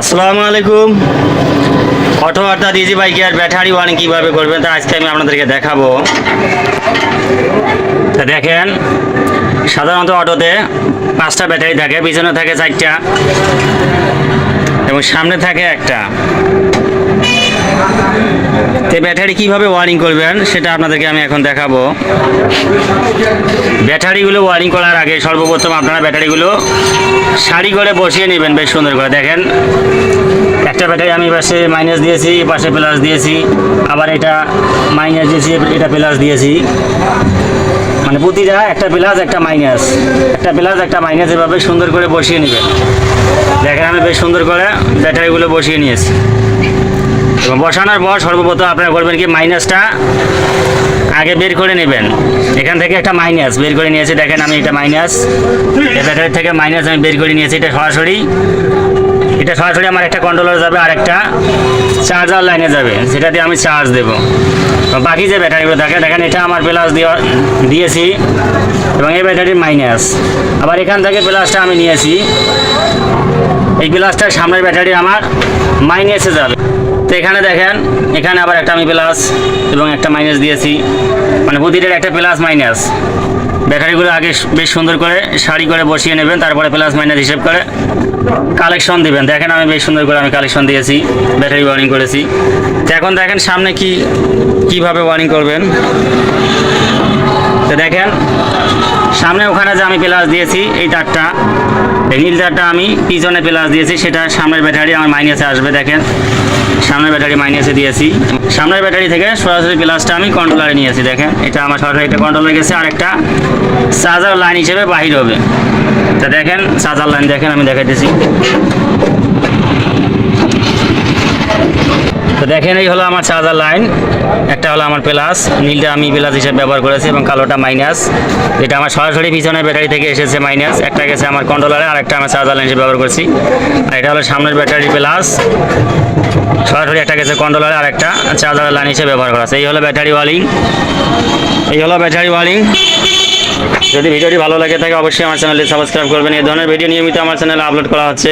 আসসালামু আলাইকুম। অটো অর্থাৎ ইজি বাইকের ব্যাটারি ওয়ান কীভাবে করবেন তা আজকে আমি আপনাদেরকে দেখাবো। তা দেখেন, সাধারণত অটোতে পাঁচটা ব্যাটারি থাকে, পিছনে থাকে চারটা এবং সামনে থাকে একটা। তো ব্যাটারি কীভাবে ওয়ারিং করবেন, সেটা আপনাদেরকে আমি এখন দেখাবো। ব্যাটারিগুলো ওয়ারিং করার আগে সর্বপ্রথম আপনারা ব্যাটারিগুলো সারি করে বসিয়ে নেবেন বেশ সুন্দর করে। দেখেন, একটা ব্যাটারি আমি পাশে মাইনাস দিয়েছি, পাশে প্লাস দিয়েছি, আবার এটা মাইনাস দিয়েছি, এটা প্লাস দিয়েছি। মানে প্রতিটা একটা প্লাস একটা মাইনাস একটা প্লাস একটা মাইনাস এভাবে সুন্দর করে বসিয়ে নেবেন। দেখেন আমি বেশ সুন্দর করে ব্যাটারিগুলো বসিয়ে নিয়েছি। এবং বসানোর পর সর্বপ্রথম আপনারা করবেন কি মাইনাসটা আগে বের করে নেবেন। এখান থেকে একটা মাইনাস বের করে নিয়েছি, দেখেন আমি এটা মাইনাস ব্যাটারি থেকে মাইনাস আমি বের করে নিয়েছি, এটা সরাসরি। এটা সরাসরি আমার একটা কন্ট্রোলার যাবে আর একটা চার্জার লাইনে যাবে, সেটা দিয়ে আমি চার্জ দেবো। বাকি যে ব্যাটারিগুলো থাকে দেখেন এটা আমার প্লাস দিয়েছি, এবং এই ব্যাটারির মাইনাস আবার এখান থেকে প্লাসটা আমি নিয়েছি। এই গ্লাসটার সামনের ব্যাটারি আমার মাইনাসে যাবে। তো এখানে দেখেন, এখানে আবার একটা আমি প্লাস এবং একটা মাইনাস দিয়েছি। মানে প্রতিটার একটা প্লাস মাইনাস ব্যাটারিগুলো আগে বেশ সুন্দর করে সারি করে বসিয়ে নেবেন, তারপরে প্লাস মাইনাস হিসেব করে কালেকশন দিবেন। দেখেন আমি বেশ সুন্দর করে আমি কালেকশন দিয়েছি, ব্যাটারি ওয়ারিং করেছি। তো এখন দেখেন সামনে কি, কীভাবে ওয়ারিং করবেন। তো দেখেন সামনে ওখানে যে আমি প্লাস দিয়েছি, এই তারটা, এই নীল তারটা আমি পিছনে প্লাস দিয়েছি, সেটা সামনের ব্যাটারি আমার মাইনাসে আসবে, দেখেন। সামনের ব্যাটারি মাইনাসে দিয়েছি। সামনের ব্যাটারি থেকে সরাসরি প্লাসটা আমি কন্ট্রোলারে নিয়েছি, দেখেন। এটা আমার সরাসরি একটা কন্ট্রোলারে গেছে, আর একটা চার্জার লাইন হিসেবে বাহির হবে। তা দেখেন চার্জার লাইন দেখেন, আমি দেখাইতেছি। তো দেখেন, এই হলো আমার চার্জার লাইন। একটা হলো আমার প্লাস। নীলটা আমি প্লাস হিসেবে ব্যবহার করেছি এবং কালোটা মাইনাস। এটা আমার সরাসরি পিছনের ব্যাটারি থেকে এসেছে মাইনাস। একটা গেছে আমার কন্ট্রোলারে আর একটা আমার চার্জার লাইন হিসেবে ব্যবহার করছি। আর এটা হলো সামনের ব্যাটারি প্লাস। সরাসরি একটা গেছে কন্ট্রোলারে আর একটা চার্জার লাইন হিসেবে ব্যবহার করা আছে। এই হলো ব্যাটারি ওয়ালিং। এই হলো ব্যাটারি ওয়ালিং। যদি ভিডিওটি ভালো লাগে থাকে, অবশ্যই আমার চ্যানেলটি সাবস্ক্রাইব করবেন। এই ধরনের ভিডিও নিয়মিত আমার চ্যানেলে আপলোড করা হচ্ছে।